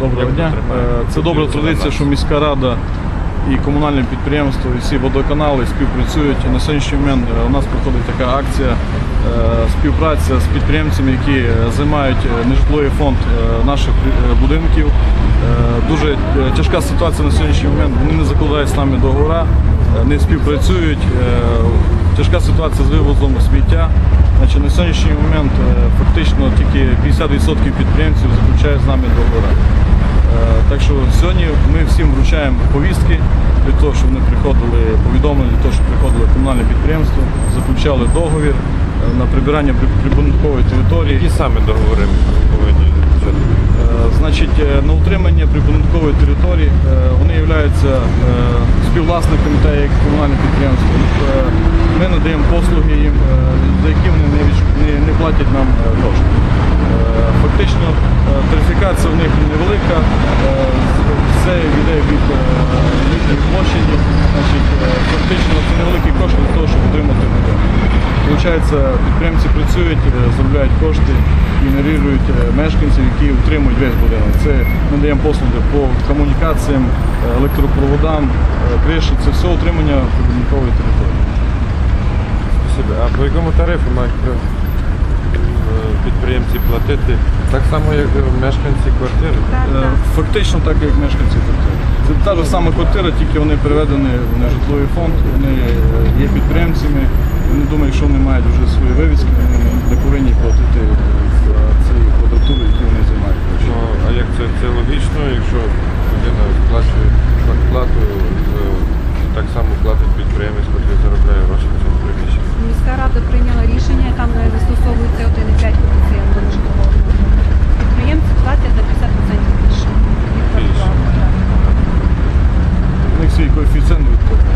Доброго дня. Е, Це добра традиція, що міська рада і комунальне підприємство, і всі водоканали співпрацюють. І на сьогоднішній момент е, у нас проходить така акція е, співпраця з підприємцями, які займають нежитловий фонд наших будинків. Дуже тяжка ситуація на сьогоднішній момент. Вони не закладають з нами договора, не співпрацюють. Тяжка ситуація з вивозом сміття. Значить, на сьогоднішній момент фактично тільки 50% підприємців заключають з нами договори. Е, Так що сьогодні ми всім вручаємо повістки для того, щоб вони приходили повідомлення, для того, щоб приходили комунальне підприємство, заключали договір е, на прибирання при- прибудинкової території. Які саме договори повинні? Е, Значить, на утримання прибудинкової території вони являються співвласниками та як комунальне підприємство. Ми надаємо послуги їм, за які вони не платять нам е, кошти. Е, Фактично е, тарифікація в них невелика, е, все йде від е, їхньої площаді. Значить, е, фактично це невеликі кошти для того, щоб утримати будинок. Получається, підприємці працюють, заробляють кошти, генерують мешканців, які утримують весь будинок. Це ми даємо послуги по комунікаціям, електропроводам, криші. Це все утримання прибудинкової території. А по якому тарифу мають підприємці платити? Так само, як мешканці квартири? Е, Фактично так, як мешканці квартири. Це та ж сама квартира, тільки вони переведені в нежитловий фонд, вони е, є підприємцями. Вони думають, що вони мають вже свої вивіски, свій коефіцієнт відповідно.